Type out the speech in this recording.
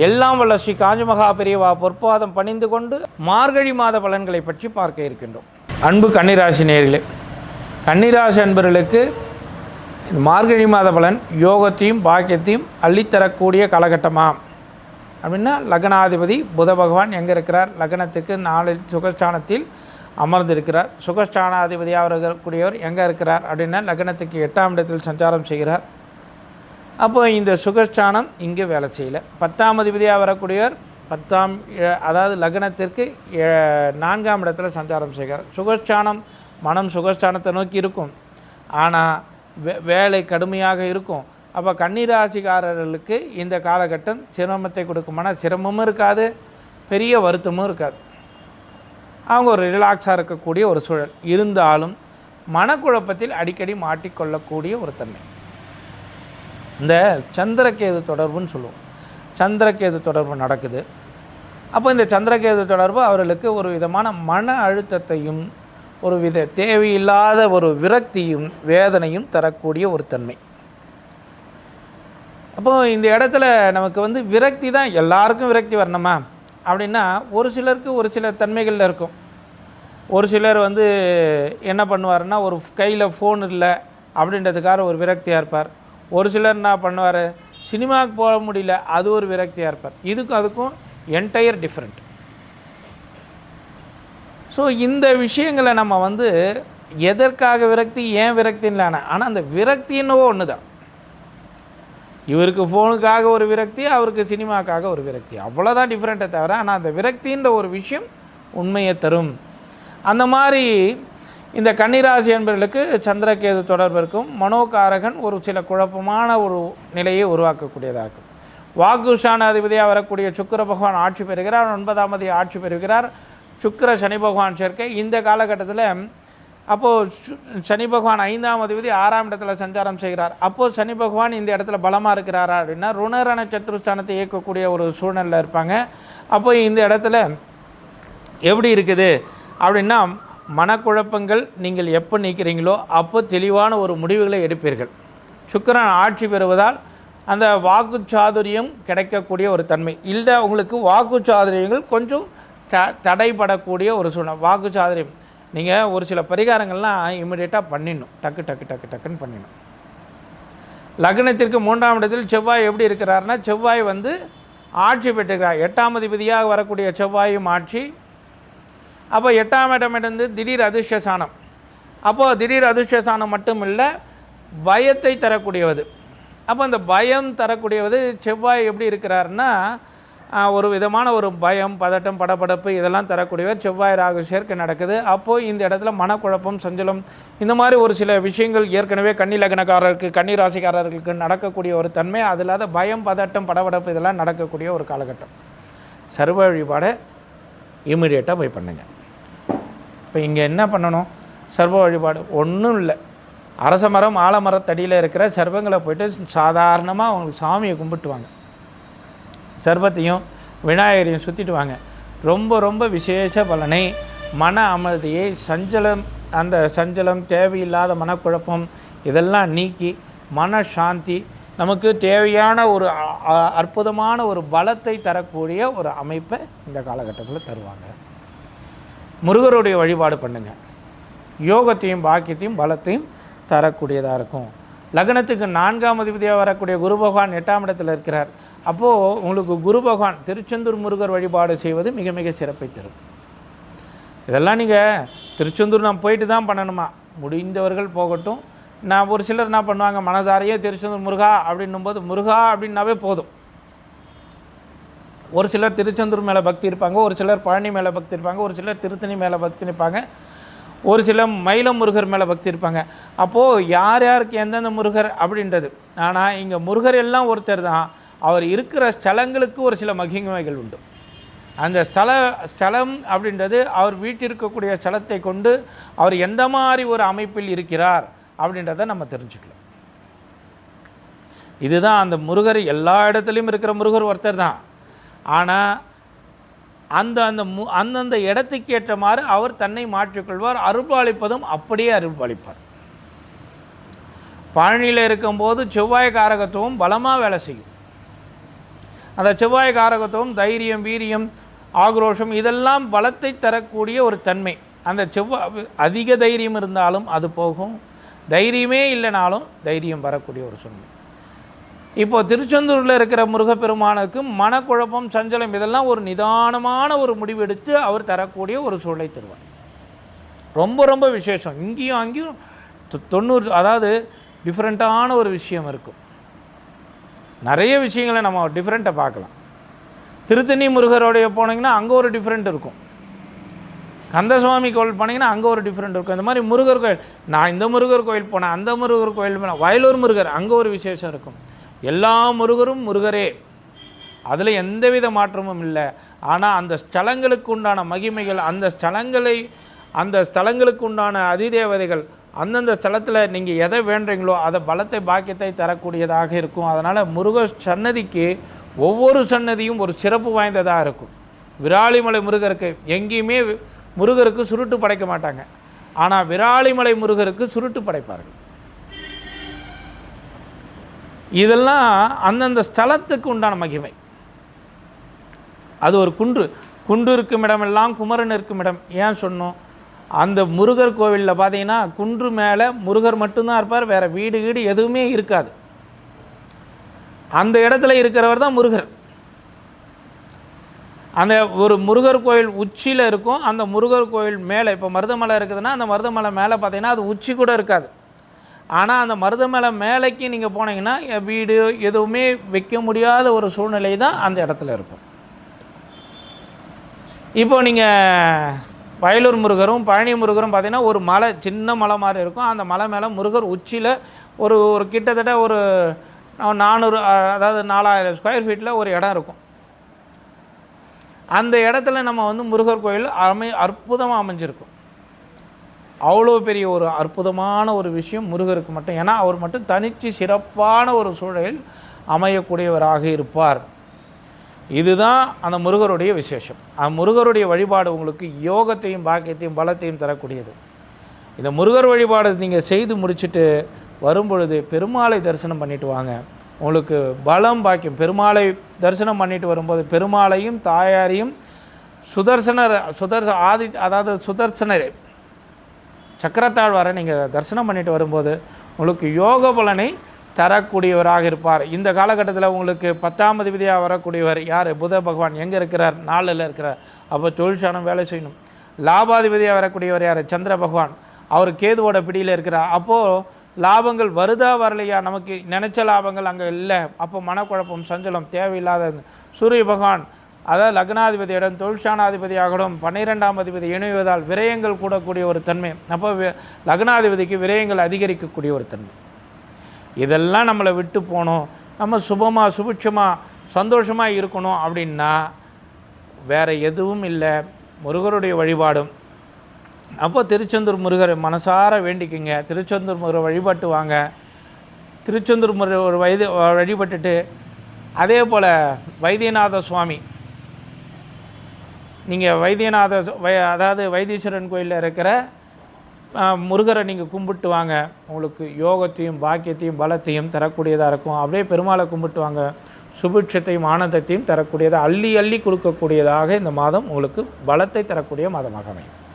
எல்லாம் வல்ல ஸ்ரீ காஞ்சிமகா பெரியவா பொற்பாதம் பணிந்து கொண்டு மார்கழி மாத பலன்களை பற்றி பார்க்க இருக்கின்றோம். அன்பு கன்னிராசி நேர்களே கன்னிராசி அன்பர்களுக்கு மார்கழி மாத பலன் யோகத்தையும் பாக்கியத்தையும் அள்ளித்தரக்கூடிய காலகட்டமா? அப்படின்னா லக்னாதிபதி புத பகவான் எங்கே இருக்கிறார்? லக்னத்துக்கு நாலு சுகஸ்தானத்தில் அமர்ந்திருக்கிறார். சுகஸ்தானாதிபதியாக இருக்கக்கூடியவர் எங்கே இருக்கிறார்? அப்படின்னா லக்னத்துக்கு எட்டாம் இடத்தில் சஞ்சாரம் செய்கிறார். அப்போ இந்த சுகஸ்தானம் இங்கே வேலை செய்யலை. பத்தாம் அதிபதியாக வரக்கூடியவர் பத்தாம் அதாவது லக்னத்திற்கு நான்காம் இடத்துல சஞ்சாரம் செய்கிறார். சுகஸ்தானம் மனம் சுகஸ்தானத்தை நோக்கி இருக்கும். ஆனால் வே வேலை கடுமையாக இருக்கும். அப்போ கன்னிராசிக்காரர்களுக்கு இந்த காலகட்டம் சிரமத்தை கொடுக்குமானா சிரமமும் இருக்காது பெரிய வருத்தமும் இருக்காது. அவங்க ஒரு ரிலாக்ஸாக இருக்கக்கூடிய ஒரு சூழல். இருந்தாலும் மனக்குழப்பத்தில் அடிக்கடி மாட்டிக்கொள்ளக்கூடிய ஒரு தன்மை. இந்த சந்திரகேது தொடர்புன்னு சொல்லுவோம். சந்திரகேது தொடர்பு நடக்குது. அப்போ இந்த சந்திரகேது தொடர்பு அவர்களுக்கு ஒரு விதமான மன அழுத்தத்தையும் ஒரு வித தேவையில்லாத ஒரு விரக்தியும் வேதனையும் தரக்கூடிய ஒரு தன்மை. அப்போது இந்த இடத்துல நமக்கு வந்து விரக்தி தான் எல்லாருக்கும் விரக்தி வரணுமா? அப்படின்னா ஒரு சிலருக்கு ஒரு சில தன்மைகளில் இருக்கும். ஒரு சிலர் வந்து என்ன பண்ணுவார்னா ஒரு கையில் ஃபோன் இல்லை அப்படின்றதுக்காக ஒரு விரக்தியாக இருப்பார். ஒரு சிலர் என்ன பண்ணுவார்? சினிமாவுக்கு போக முடியல அது ஒரு விரக்தியாக இருப்பார். இதுக்கும் அதுக்கும் என்டையர் டிஃப்ரெண்ட் ஸோ இந்த விஷயங்களை நம்ம வந்து எதற்காக விரக்தி ஏன் விரக்தின்னு ஆனால் அந்த விரக்தின்னவோ ஒன்று தான் இவருக்கு ஃபோனுக்காக ஒரு விரக்தி அவருக்கு சினிமாக்காக ஒரு விரக்தி. அவ்வளோதான் டிஃப்ரெண்ட்டை தவிர ஆனால் அந்த விரக்தின்ற ஒரு விஷயம் உண்மையை தரும். அந்த மாதிரி இந்த கன்னிராசி என்பவர்களுக்கு சந்திரகேது தொடர்பு இருக்கும். மனோகாரகன் ஒரு சில குழப்பமான ஒரு நிலையை உருவாக்கக்கூடியதாக இருக்கும். வாக்குஷான அதிபதியாக வரக்கூடிய சுக்கிர பகவான் ஆட்சி பெறுகிறார். ஒன்பதாம் அதிபதி ஆட்சி பெறுகிறார். சுக்கிர சனி பகவான் சேர்க்கை. இந்த காலகட்டத்தில் அப்போது சு- சனி பகவான் ஐந்தாம் அதிபதி ஆறாம் இடத்துல சஞ்சாரம் செய்கிறார். அப்போது சனி பகவான் இந்த இடத்துல பலமாக இருக்கிறாரா அப்படின்னா ருணரண சத்ருஸ்தானத்தை இயக்கக்கூடிய ஒரு சூழ்நிலையில் இருப்பாங்க. அப்போ இந்த இடத்துல எப்படி இருக்குது அப்படின்னா மனக்குழப்பங்கள் நீங்கள் எப்போ நீக்கிறீங்களோ அப்போ தெளிவான ஒரு முடிவுகளை எடுப்பீர்கள். சுக்கரன் ஆட்சி பெறுவதால் அந்த வாக்கு சாதுரியம் கிடைக்கக்கூடிய ஒரு தன்மை. இல்லை உங்களுக்கு வாக்கு சாதுரியங்கள் கொஞ்சம் த தடைபடக்கூடிய ஒரு சூழ்நிலை. வாக்கு சாதுரியம் நீங்கள் ஒரு சில பரிகாரங்கள்லாம் இமிடியேட்டாக பண்ணிடணும். டக்கு டக்கு டக்கு டக்குன்னு பண்ணிடணும். லக்னத்திற்கு மூன்றாம் இடத்தில் செவ்வாய் எப்படி இருக்கிறாருன்னா செவ்வாய் வந்து ஆட்சி பெற்றிருக்கிறார். எட்டாம் அதிபதியாக வரக்கூடிய செவ்வாயும் ஆட்சி அப்போ எட்டாம் இடம் இருந்து திடீர் அதிர்ஷ்டசானம். அப்போது திடீர் அதிர்ஷ்டசானம் மட்டும் இல்லை பயத்தை தரக்கூடியவது. அப்போ அந்த பயம் தரக்கூடியவது செவ்வாய் எப்படி இருக்கிறாருன்னா ஒரு விதமான ஒரு பயம் பதட்டம் படபடப்பு இதெல்லாம் தரக்கூடியவர் செவ்வாய் ராகு சேர்க்கை நடக்குது. அப்போது இந்த இடத்துல மனக்குழப்பம் சஞ்சலம் இந்த மாதிரி ஒரு சில விஷயங்கள் ஏற்கனவே கன்னி லக்னக்காரருக்கு கன்னி ராசிக்காரர்களுக்கு நடக்கக்கூடிய ஒரு தன்மை அது இல்லாத பயம் பதட்டம் படபடப்பு இதெல்லாம் நடக்கக்கூடிய ஒரு காலகட்டம். சர்வ வழிபாடை இமிடியேட்டாக போய் பண்ணுங்கள் இப்போ இங்கே என்ன பண்ணணும்? சர்வ வழிபாடு. ஒன்றும் இல்லை. அரச மரம் ஆலமரத்தடியில் இருக்கிற சர்வங்களை போயிட்டு சாதாரணமாக அவங்களுக்கு சாமியை கும்பிட்டுவாங்க. சர்வத்தையும் விநாயகரையும் சுற்றிட்டு வாங்க. ரொம்ப ரொம்ப விசேஷ பலனை. மன அமைதியை சஞ்சலம் அந்த சஞ்சலம் தேவையில்லாத மனக்குழப்பம் இதெல்லாம் நீக்கி மன சாந்தி நமக்கு தேவையான ஒரு அற்புதமான ஒரு பலத்தை தரக்கூடிய ஒரு அமைப்பை இந்த காலகட்டத்தில் தருவாங்க. முருகருடைய வழிபாடு பண்ணுங்க. யோகத்தையும் பாக்கியத்தையும் பலத்தையும் தரக்கூடியதாக இருக்கும். லக்னத்துக்கு நான்காம் அதிபதியாக வரக்கூடிய குரு பகவான் எட்டாம் இடத்தில் இருக்கிறார். அப்போது உங்களுக்கு குரு பகவான் திருச்செந்தூர் முருகர் வழிபாடு செய்வது மிக மிக சிறப்பை தரும். இதெல்லாம் நீங்கள் திருச்செந்தூர் நான் போயிட்டு தான் பண்ணணுமா? முடிந்தவர்கள் போகட்டும். நான் ஒரு சிலர் என்ன பண்ணுவாங்க? மனதாரையே திருச்செந்தூர் முருகா அப்படின்னும் போது முருகா அப்படின்னாவே போதும். ஒரு சிலர் திருச்செந்தூர் மேலே பக்தி இருப்பாங்க ஒரு சிலர் பழனி மேலே பக்தி இருப்பாங்க ஒரு சிலர் திருத்தணி மேலே பக்தி இருப்பாங்க ஒரு சிலர் மயிலம் முருகர் மேலே பக்தி இருப்பாங்க. அப்போது யார் யாருக்கு எந்தெந்த முருகர் அப்படின்றது. ஆனால் இங்கே முருகர் எல்லாம் ஒருத்தர் தான். அவர் இருக்கிற ஸ்தலங்களுக்கு ஒரு சில மகிமைகள் உண்டு. அந்த ஸ்தல ஸ்தலம் அப்படின்றது அவர் வீட்டிருக்கக்கூடிய ஸ்தலத்தை கொண்டு அவர் எந்த மாதிரி ஒரு அமைப்பில் இருக்கிறார் அப்படின்றத நம்ம தெரிஞ்சுக்கலாம். இதுதான் அந்த முருகர் எல்லா இடத்துலையும் இருக்கிற முருகர் ஒருத்தர் தான். ஆனால் அந்த அந்த மு அந்தந்த இடத்துக்கு ஏற்றமாறு அவர் தன்னை மாற்றிக்கொள்வார் அருள்பாலிப்பதும் அப்படியே அருள்பாலிப்பார். பழனியில் இருக்கும்போது செவ்வாய் காரகத்துவம் பலமாக வேலை செய்யும். அந்த செவ்வாய் காரகத்துவம் தைரியம் வீரியம் ஆக்ரோஷம் இதெல்லாம் பலத்தை தரக்கூடிய ஒரு தன்மை. அந்த செவ்வாய் அதிக தைரியம் இருந்தாலும் அது போகும். தைரியமே இல்லைனாலும் தைரியம் வரக்கூடிய ஒரு சூழ்நிலை இப்போது திருச்செந்தூரில் இருக்கிற முருகப்பெருமானுக்கு மனக்குழப்பம் சஞ்சலம் இதெல்லாம் ஒரு நிதானமான ஒரு முடிவெடுத்து அவர் தரக்கூடிய ஒரு சூழலை தருவார் ரொம்ப ரொம்ப விசேஷம். இங்கேயும் அங்கேயும் தொ- தொண்ணூறு அதாவது டிஃப்ரெண்ட்டான ஒரு விஷயம் இருக்கும். நிறைய விஷயங்களை நம்ம டிஃப்ரெண்ட்டை பார்க்கலாம். திருத்தணி முருகரோடைய போனீங்கன்னா அங்கே ஒரு டிஃப்ரெண்ட் இருக்கும். கந்தசுவாமி கோவில் போனீங்கன்னா அங்கே ஒரு டிஃப்ரெண்ட் இருக்கும். இந்த மாதிரி முருகர் கோயில் நான் இந்த முருகர் கோயில் போனேன் அந்த முருகர் கோயில் போனேன் வயலூர் முருகர் அங்கே ஒரு விசேஷம் இருக்கும். எல்லா முருகரும் முருகரே. அதில் எந்தவித மாற்றமும் இல்லை. ஆனால் அந்த ஸ்தலங்களுக்கு உண்டான மகிமைகள் அந்த ஸ்தலங்களை அந்த ஸ்தலங்களுக்கு உண்டான அதிதேவதைகள் அந்தந்த ஸ்தலத்தில் நீங்கள் எதை வேண்டுறீங்களோ அதை பலத்தை பாக்கியத்தை தரக்கூடியதாக இருக்கும். அதனால் முருக சன்னதிக்கு ஒவ்வொரு சன்னதியும் ஒரு சிறப்பு வாய்ந்ததாக இருக்கும். விராலிமலை முருகருக்கு எங்கேயுமே முருகருக்கு சுருட்டு படைக்க மாட்டாங்க. ஆனால் விராலிமலை முருகருக்கு சுருட்டு படைப்பார்கள். இதெல்லாம் அந்தந்த ஸ்தலத்துக்கு உண்டான மகிமை. அது ஒரு குன்று. குன்று இருக்கும் இடமெல்லாம் குமரன் இருக்கும் இடம். ஏன் சொன்னோம்? அந்த முருகர் கோவிலில் பார்த்தீங்கன்னா குன்று மேலே முருகர் மட்டும்தான் இருப்பார் வேறு வீடு வீடு எதுவுமே இருக்காது. அந்த இடத்துல இருக்கிறவர் தான் முருகர். அந்த ஒரு முருகர் கோயில் உச்சியில் இருக்கும். அந்த முருகர் கோயில் மேலே இப்போ மருதமலை இருக்குதுன்னா அந்த மருதமலை மேலே பார்த்தீங்கன்னா அது உச்சி கூட இருக்காது. ஆனால் அந்த மருதமலை மேலைக்கு நீங்கள் போனீங்கன்னா வீடு எதுவுமே வைக்க முடியாத ஒரு சூழ்நிலை தான் அந்த இடத்துல இருக்கும். இப்போ நீங்கள் வயலூர் முருகரும் பழனி முருகரும் பார்த்தீங்கன்னா ஒரு மலை சின்ன மலை மாதிரி இருக்கும். அந்த மலை மேலே முருகர் உச்சியில் ஒரு ஒரு கிட்டத்தட்ட ஒரு நானூறு அதாவது நாலாயிரம் ஸ்கொயர் ஃபீட்டில் ஒரு இடம் இருக்கும். அந்த இடத்துல நம்ம வந்து முருகர் கோயில் அமை அற்புதமாக அமைஞ்சிருக்கும். அவ்வளோ பெரிய ஒரு அற்புதமான ஒரு விஷயம் முருகருக்கு மட்டும். ஏன்னா அவர் மட்டும் தனித்து சிறப்பான ஒரு சூழலில் அமையக்கூடியவராக இருப்பார். இதுதான் அந்த முருகருடைய விசேஷம். அந்த முருகருடைய வழிபாடு உங்களுக்கு யோகத்தையும் பாக்கியத்தையும் பலத்தையும் தரக்கூடியது. இந்த முருகர் வழிபாடு நீங்கள் செய்து முடிச்சுட்டு வரும்பொழுது பெருமாளை தரிசனம் பண்ணிட்டு வாங்க. உங்களுக்கு பலம் பாக்கியம். பெருமாளை தரிசனம் பண்ணிட்டு வரும்போது பெருமாளையும் தாயாரையும் சுதர்சனர் சுதர்ச ஆதி அதாவது சுதர்சனர் சக்கரத்தாழ்வாரை நீங்கள் தரிசனம் பண்ணிட்டு வரும்போது உங்களுக்கு யோக பலனை தரக்கூடியவராக இருப்பார். இந்த காலகட்டத்தில் உங்களுக்கு பத்தாம் அதிபதியாக வரக்கூடியவர் யார்? புத பகவான். எங்கே இருக்கிறார்? நாளில் இருக்கிறார். அப்போ தொழிற்சாலம் வேலை செய்யணும். லாபாதிபதியாக வரக்கூடியவர் யார்? சந்திர பகவான். அவர் கேதுவோட பிடியில் இருக்கிறார். அப்போது லாபங்கள் வருதா வரலையா? நமக்கு நினைச்ச லாபங்கள் அங்கே இல்லை. அப்போ மனக்குழப்பம் சஞ்சலம் தேவையில்லாத சூரிய பகவான் அதாவது லக்னாதிபதியிடம் தொழிற்சானாதிபதியாகணும் பன்னிரெண்டாம் அதிபதி இணைவதால் விரயங்கள் கூடக்கூடிய ஒரு தன்மை. அப்போ லக்னாதிபதிக்கு விரயங்கள் அதிகரிக்கக்கூடிய ஒரு தன்மை. இதெல்லாம் நம்மளை விட்டு போகணும். நம்ம சுபமாக சுபிட்சமாக சந்தோஷமாக இருக்கணும் அப்படின்னா வேறு எதுவும் இல்லை. முருகருடைய வழிபாடும். அப்போ திருச்செந்தூர் முருகர் மனசார வேண்டிக்குங்க. திருச்செந்தூர் முருகர் வழிபட்டு வாங்க. திருச்செந்தூர் முருகர் ஒரு வயது வழிபட்டுட்டு அதே போல் வைத்தியநாத சுவாமி நீங்கள் வைத்தியநாத வை அதாவது வைத்தீஸ்வரன் கோயிலில் இருக்கிற முருகரை நீங்கள் கும்பிட்டு வாங்க. உங்களுக்கு யோகத்தையும் பாக்கியத்தையும் பலத்தையும் தரக்கூடியதாக இருக்கும். அப்படியே பெருமாளை கும்பிட்டு வாங்க. சுபிட்சத்தையும் ஆனந்தத்தையும் தரக்கூடியதாக அள்ளி அள்ளி கொடுக்கக்கூடியதாக இந்த மாதம் உங்களுக்கு பலத்தை தரக்கூடிய மாதமாக அமையும்.